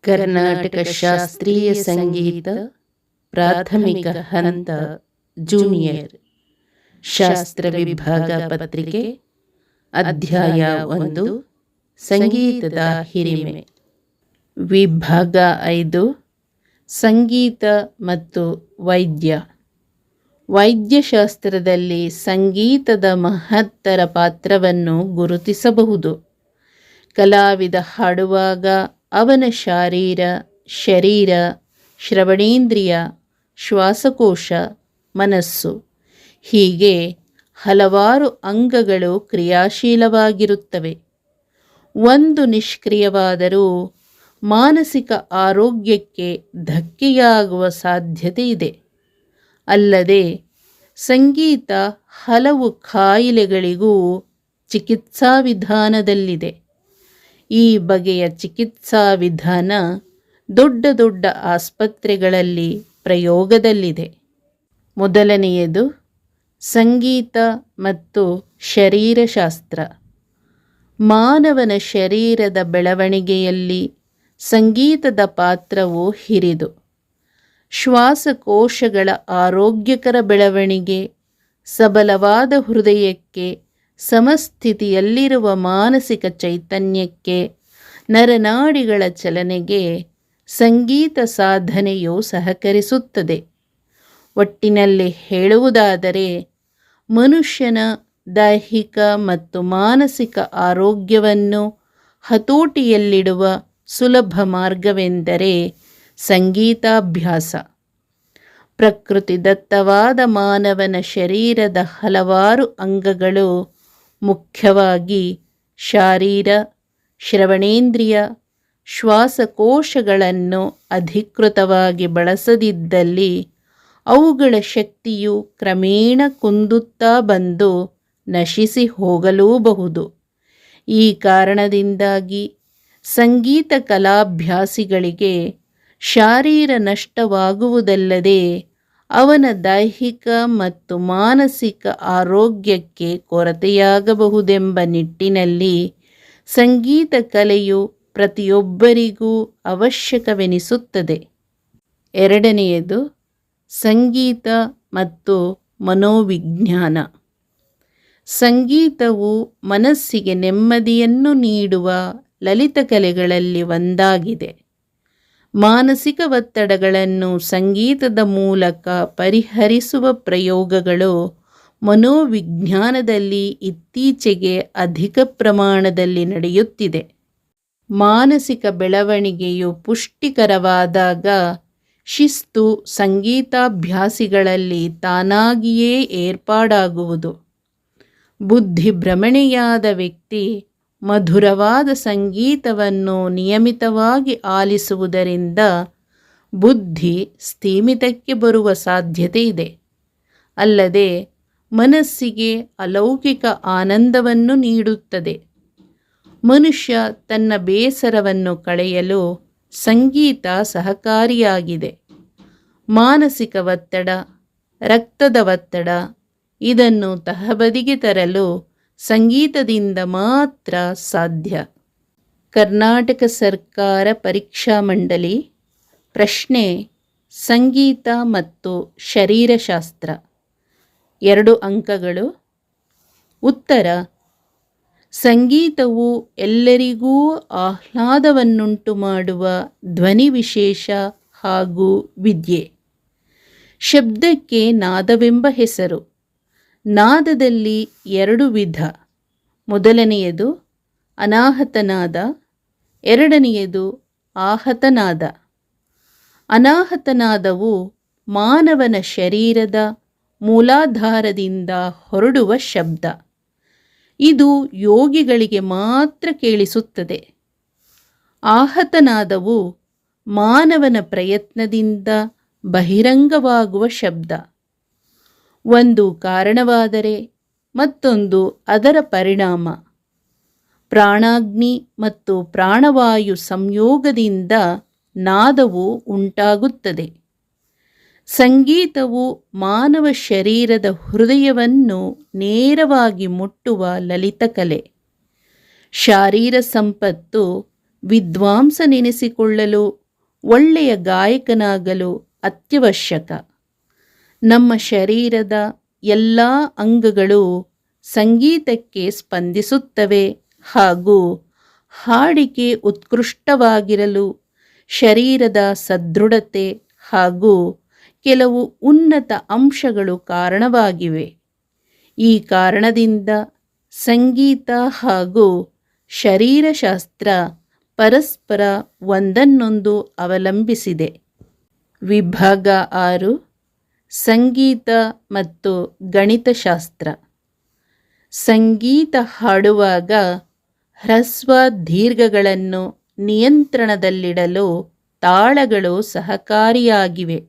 ಕರ್ನಾಟಕ ಶಾಸ್ತ್ರೀಯ ಸಂಗೀತ ಪ್ರಾಥಮಿಕ ಹಂತ ಜೂನಿಯರ್. ಶಾಸ್ತ್ರ ವಿಭಾಗ ಪತ್ರಿಕೆ, ಅಧ್ಯಾಯ ಒಂದು, ಸಂಗೀತದ ಹಿರಿಮೆ. ವಿಭಾಗ ಐದು, ಸಂಗೀತ ಮತ್ತು ವೈದ್ಯ. ವೈದ್ಯಶಾಸ್ತ್ರದಲ್ಲಿ ಸಂಗೀತದ ಮಹತ್ತರ ಪಾತ್ರವನ್ನು ಗುರುತಿಸಬಹುದು. ಕಲಾವಿದ ಹಾಡುವಾಗ ಅವನ ಶಾರೀರ, ಶರೀರ, ಶ್ರವಣೇಂದ್ರಿಯ, ಶ್ವಾಸಕೋಶ, ಮನಸ್ಸು ಹೀಗೆ ಹಲವಾರು ಅಂಗಗಳು ಕ್ರಿಯಾಶೀಲವಾಗಿರುತ್ತವೆ. ಒಂದು ನಿಷ್ಕ್ರಿಯವಾದರೂ ಮಾನಸಿಕ ಆರೋಗ್ಯಕ್ಕೆ ಧಕ್ಕೆಯಾಗುವ ಸಾಧ್ಯತೆ ಇದೆ. ಅಲ್ಲದೆ ಸಂಗೀತ ಹಲವು ಕಾಯಿಲೆಗಳಿಗೂ ಚಿಕಿತ್ಸಾ ವಿಧಾನದಲ್ಲಿದೆ. ಈ ಬಗೆಯ ಚಿಕಿತ್ಸಾ ವಿಧಾನ ದೊಡ್ಡ ದೊಡ್ಡ ಆಸ್ಪತ್ರೆಗಳಲ್ಲಿ ಪ್ರಯೋಗದಲ್ಲಿದೆ. ಮೊದಲನೆಯದು ಸಂಗೀತ ಮತ್ತು ಶರೀರಶಾಸ್ತ್ರ. ಮಾನವನ ಶರೀರದ ಬೆಳವಣಿಗೆಯಲ್ಲಿ ಸಂಗೀತದ ಪಾತ್ರವು ಹಿರಿದು. ಶ್ವಾಸಕೋಶಗಳ ಆರೋಗ್ಯಕರ ಬೆಳವಣಿಗೆ, ಸಬಲವಾದ ಹೃದಯಕ್ಕೆ, ಸಮಸ್ಥಿತಿಯಲ್ಲಿರುವ ಮಾನಸಿಕ ಚೈತನ್ಯಕ್ಕೆ, ನರನಾಡಿಗಳ ಚಲನೆಗೆ ಸಂಗೀತ ಸಾಧನೆಯು ಸಹಕರಿಸುತ್ತದೆ. ಒಟ್ಟಿನಲ್ಲಿ ಹೇಳುವುದಾದರೆ, ಮನುಷ್ಯನ ದೈಹಿಕ ಮತ್ತು ಮಾನಸಿಕ ಆರೋಗ್ಯವನ್ನು ಹತೋಟಿಯಲ್ಲಿಡುವ ಸುಲಭ ಮಾರ್ಗವೆಂದರೆ ಸಂಗೀತಾಭ್ಯಾಸ. ಪ್ರಕೃತಿ ದತ್ತವಾದ ಮಾನವನ ಶರೀರದ ಹಲವಾರು ಅಂಗಗಳು ಮುಖ್ಯವಾಗಿ ಶಾರೀರ, ಶ್ರವಣೇಂದ್ರಿಯ, ಶ್ವಾಸಕೋಶಗಳನ್ನು ಅಧಿಕೃತವಾಗಿ ಬಳಸದಿದ್ದಲ್ಲಿ ಅವುಗಳ ಶಕ್ತಿಯು ಕ್ರಮೇಣ ಕುಂದುತ್ತಾ ಬಂದು ನಶಿಸಿ ಹೋಗಲೂಬಹುದು. ಈ ಕಾರಣದಿಂದಾಗಿ ಸಂಗೀತ ಕಲಾಭ್ಯಾಸಿಗಳಿಗೆ ಶಾರೀರ ನಷ್ಟವಾಗುವುದಲ್ಲದೆ ಅವನ ದೈಹಿಕ ಮತ್ತು ಮಾನಸಿಕ ಆರೋಗ್ಯಕ್ಕೆ ಕೊರತೆಯಾಗಬಹುದೆಂಬ ನಿಟ್ಟಿನಲ್ಲಿ ಸಂಗೀತ ಕಲೆಯು ಪ್ರತಿಯೊಬ್ಬರಿಗೂ ಅವಶ್ಯಕವೆನಿಸುತ್ತದೆ. ಎರಡನೆಯದು, ಸಂಗೀತ ಮತ್ತು ಮನೋವಿಜ್ಞಾನ. ಸಂಗೀತವು ಮನಸ್ಸಿಗೆ ನೆಮ್ಮದಿಯನ್ನು ನೀಡುವ ಲಲಿತ ಕಲೆಗಳಲ್ಲಿ ಒಂದಾಗಿದೆ. ಮಾನಸಿಕ ಒತ್ತಡಗಳನ್ನು ಸಂಗೀತದ ಮೂಲಕ ಪರಿಹರಿಸುವ ಪ್ರಯೋಗಗಳು ಮನೋವಿಜ್ಞಾನದಲ್ಲಿ ಇತ್ತೀಚೆಗೆ ಅಧಿಕ ಪ್ರಮಾಣದಲ್ಲಿ ನಡೆಯುತ್ತಿದೆ. ಮಾನಸಿಕ ಬೆಳವಣಿಗೆಯು ಪುಷ್ಟಿಕರವಾದಾಗ ಶಿಸ್ತು ಸಂಗೀತಾಭ್ಯಾಸಿಗಳಲ್ಲಿ ತಾನಾಗಿಯೇ ಏರ್ಪಾಡಾಗುವುದು. ಬುದ್ಧಿಭ್ರಮಣೆಯಾದ ವ್ಯಕ್ತಿ ಮಧುರವಾದ ಸಂಗೀತವನ್ನು ನಿಯಮಿತವಾಗಿ ಆಲಿಸುವುದರಿಂದ ಬುದ್ಧಿ ಸ್ಥೀಮಿತಕ್ಕೆ ಬರುವ ಸಾಧ್ಯತೆ ಇದೆ. ಅಲ್ಲದೆ ಮನಸ್ಸಿಗೆ ಅಲೌಕಿಕ ಆನಂದವನ್ನು ನೀಡುತ್ತದೆ. ಮನುಷ್ಯ ತನ್ನ ಬೇಸರವನ್ನು ಕಳೆಯಲು ಸಂಗೀತ ಸಹಕಾರಿಯಾಗಿದೆ. ಮಾನಸಿಕ ಒತ್ತಡ, ರಕ್ತದ ಒತ್ತಡ ಇದನ್ನು ತಹಬದಿಗೆ ತರಲು ಸಂಗೀತದಿಂದ ಮಾತ್ರ ಸಾಧ್ಯ. ಕರ್ನಾಟಕ ಸರ್ಕಾರ ಪರೀಕ್ಷಾ ಮಂಡಳಿ, ಪ್ರಶ್ನೆ, ಸಂಗೀತ ಮತ್ತು ಶರೀರಶಾಸ್ತ್ರ. ಎರಡು ಅಂಕಗಳು. ಉತ್ತರ. ಸಂಗೀತವು ಎಲ್ಲರಿಗೂ ಆಹ್ಲಾದವನ್ನುಂಟು ಮಾಡುವ ಧ್ವನಿ ವಿಶೇಷ ಹಾಗೂ ವಿದ್ಯೆ. ಶಬ್ದಕ್ಕೆ ನಾದವೆಂಬ ಹೆಸರು. ನಾದದಲ್ಲಿ ಎರಡು ವಿಧ. ಮೊದಲನೆಯದು ಅನಾಹತನಾದ, ಎರಡನೆಯದು ಆಹತನಾದ. ಅನಾಹತನಾದವು ಮಾನವನ ಶರೀರದ ಮೂಲಾಧಾರದಿಂದ ಹೊರಡುವ ಶಬ್ದ. ಇದು ಯೋಗಿಗಳಿಗೆ ಮಾತ್ರ ಕೇಳಿಸುತ್ತದೆ. ಆಹತನಾದವು ಮಾನವನ ಪ್ರಯತ್ನದಿಂದ ಬಹಿರಂಗವಾಗುವ ಶಬ್ದ. ಒಂದು ಕಾರಣವಾದರೆ, ಮತ್ತೊಂದು ಅದರ ಪರಿಣಾಮ. ಪ್ರಾಣಾಗ್ನಿ ಮತ್ತು ಪ್ರಾಣವಾಯು ಸಂಯೋಗದಿಂದ ನಾದವು ಉಂಟಾಗುತ್ತದೆ. ಸಂಗೀತವು ಮಾನವ ಶರೀರದ ಹೃದಯವನ್ನು ನೇರವಾಗಿ ಮುಟ್ಟುವ ಲಲಿತ ಕಲೆ. ಶಾರೀರ ಸಂಪತ್ತು ವಿದ್ವಾಂಸ ನೆನೆಸಿಕೊಳ್ಳಲು ಒಳ್ಳೆಯ ಗಾಯಕನಾಗಲು ಅತ್ಯವಶ್ಯಕ. ನಮ್ಮ ಶರೀರದ ಎಲ್ಲ ಅಂಗಗಳು ಸಂಗೀತಕ್ಕೆ ಸ್ಪಂದಿಸುತ್ತವೆ ಹಾಗೂ ಹಾಡಿಕೆ ಉತ್ಕೃಷ್ಟವಾಗಿರಲು ಶರೀರದ ಸದೃಢತೆ ಹಾಗೂ ಕೆಲವು ಉನ್ನತ ಅಂಶಗಳು ಕಾರಣವಾಗಿವೆ. ಈ ಕಾರಣದಿಂದ ಸಂಗೀತ ಹಾಗೂ ಶರೀರಶಾಸ್ತ್ರ ಪರಸ್ಪರ ಒಂದನ್ನೊಂದು ಅವಲಂಬಿಸಿದೆ. ವಿಭಾಗ ಆರು ಸಂಗೀತ ಮತ್ತು ಗಣಿತಶಾಸ್ತ್ರ. ಸಂಗೀತ ಹಾಡುವಾಗ ಹ್ರಸ್ವ ದೀರ್ಘಗಳನ್ನು ನಿಯಂತ್ರಣದಲ್ಲಿಡಲು ತಾಳಗಳು ಸಹಕಾರಿಯಾಗಿವೆ.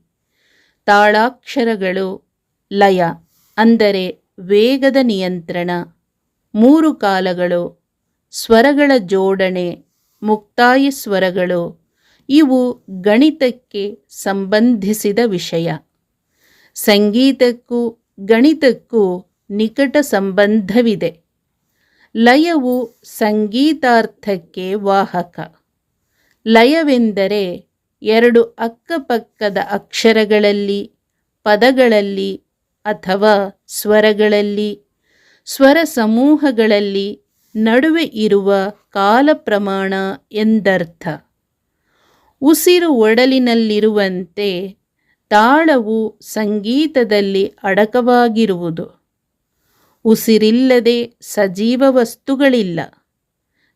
ತಾಳಾಕ್ಷರಗಳು ಲಯ, ಅಂದರೆ ವೇಗದ ನಿಯಂತ್ರಣ, ಮೂರು ಕಾಲಗಳು, ಸ್ವರಗಳ ಜೋಡಣೆ, ಮುಕ್ತಾಯ ಸ್ವರಗಳು, ಇವು ಗಣಿತಕ್ಕೆ ಸಂಬಂಧಿಸಿದ ವಿಷಯ. ಸಂಗೀತಕ್ಕೂ ಗಣಿತಕ್ಕೂ ನಿಕಟ ಸಂಬಂಧವಿದೆ. ಲಯವು ಸಂಗೀತಾರ್ಥಕ್ಕೆ ವಾಹಕ. ಲಯವೆಂದರೆ ಎರಡು ಅಕ್ಕಪಕ್ಕದ ಅಕ್ಷರಗಳಲ್ಲಿ, ಪದಗಳಲ್ಲಿ ಅಥವಾ ಸ್ವರಗಳಲ್ಲಿ, ಸ್ವರ ಸಮೂಹಗಳಲ್ಲಿ ನಡುವೆ ಇರುವ ಕಾಲ ಪ್ರಮಾಣ ಎಂದರ್ಥ. ಉಸಿರು ಒಡಲಿನಲ್ಲಿರುವಂತೆ ತಾಳವು ಸಂಗೀತದಲ್ಲಿ ಅಡಕವಾಗಿರುವುದು. ಉಸಿರಿಲ್ಲದೆ ಸಜೀವ ವಸ್ತುಗಳಿಲ್ಲ.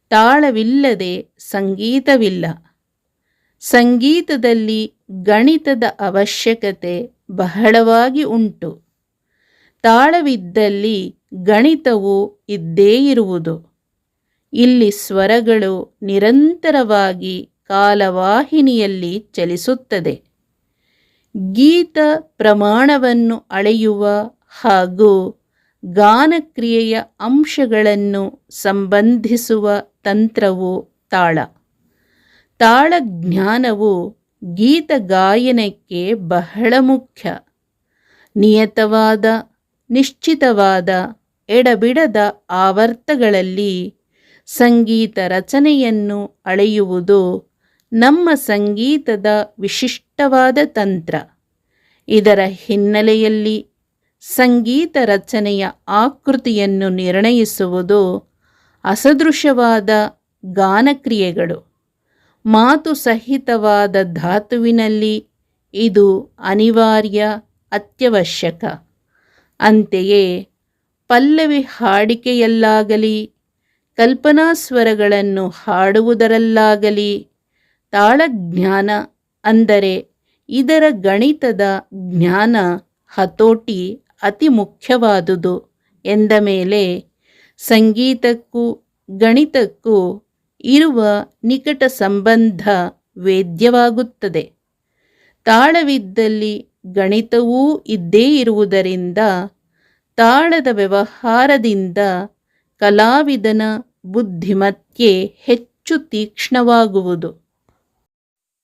ತಾಳವಿಲ್ಲದೆ ಸಂಗೀತವಿಲ್ಲ. ಸಂಗೀತದಲ್ಲಿ ಗಣಿತದ ಅವಶ್ಯಕತೆ ಬಹಳವಾಗಿ ಉಂಟು. ತಾಳವಿದ್ದಲ್ಲಿ ಗಣಿತವು ಇದ್ದೇ ಇರುವುದು. ಇಲ್ಲಿ ಸ್ವರಗಳು ನಿರಂತರವಾಗಿ ಕಾಲವಾಹಿನಿಯಲ್ಲಿ ಚಲಿಸುತ್ತದೆ. ಗೀತ ಪ್ರಮಾಣವನ್ನು ಅಳೆಯುವ ಹಾಗೂ ಗಾನಕ್ರಿಯೆಯ ಅಂಶಗಳನ್ನು ಸಂಬಂಧಿಸುವ ತಂತ್ರವು ತಾಳ. ತಾಳಜ್ಞಾನವು ಗೀತ ಗಾಯನಕ್ಕೆ ಬಹಳ ಮುಖ್ಯ. ನಿಯತವಾದ, ನಿಶ್ಚಿತವಾದ, ಎಡಬಿಡದ ಆವರ್ತಗಳಲ್ಲಿ ಸಂಗೀತ ರಚನೆಯನ್ನು ಅಳೆಯುವುದು ನಮ್ಮ ಸಂಗೀತದ ವಿಶಿಷ್ಟವಾದ ತಂತ್ರ. ಇದರ ಹಿನ್ನೆಲೆಯಲ್ಲಿ ಸಂಗೀತ ರಚನೆಯ ಆಕೃತಿಯನ್ನು ನಿರ್ಣಯಿಸುವುದು ಅಸದೃಶವಾದ ಗಾನಕ್ರಿಯೆಗಳು. ಮಾತು ಸಹಿತವಾದ ಧಾತುವಿನಲ್ಲಿ ಇದು ಅನಿವಾರ್ಯ, ಅತ್ಯವಶ್ಯಕ. ಅಂತೆಯೇ ಪಲ್ಲವಿ ಹಾಡಿಕೆಯಲ್ಲಾಗಲಿ ಕಲ್ಪನಾ ಸ್ವರಗಳನ್ನು ಹಾಡುವುದರಲ್ಲಾಗಲಿ ತಾಳಜ್ಞಾನ ಅಂದರೆ ಇದರ ಗಣಿತದ ಜ್ಞಾನ ಹತೋಟಿ ಅತಿ ಮುಖ್ಯವಾದುದು ಎಂದ ಮೇಲೆ ಸಂಗೀತಕ್ಕೂ ಗಣಿತಕ್ಕೂ ಇರುವ ನಿಕಟ ಸಂಬಂಧ ವೇದ್ಯವಾಗುತ್ತದೆ. ತಾಳವಿದ್ದಲ್ಲಿ ಗಣಿತವೂ ಇದ್ದೇ ಇರುವುದರಿಂದ ತಾಳದ ವ್ಯವಹಾರದಿಂದ ಕಲಾವಿದನ ಬುದ್ಧಿಮತ್ತೆ ಹೆಚ್ಚು ತೀಕ್ಷ್ಣವಾಗುವುದು.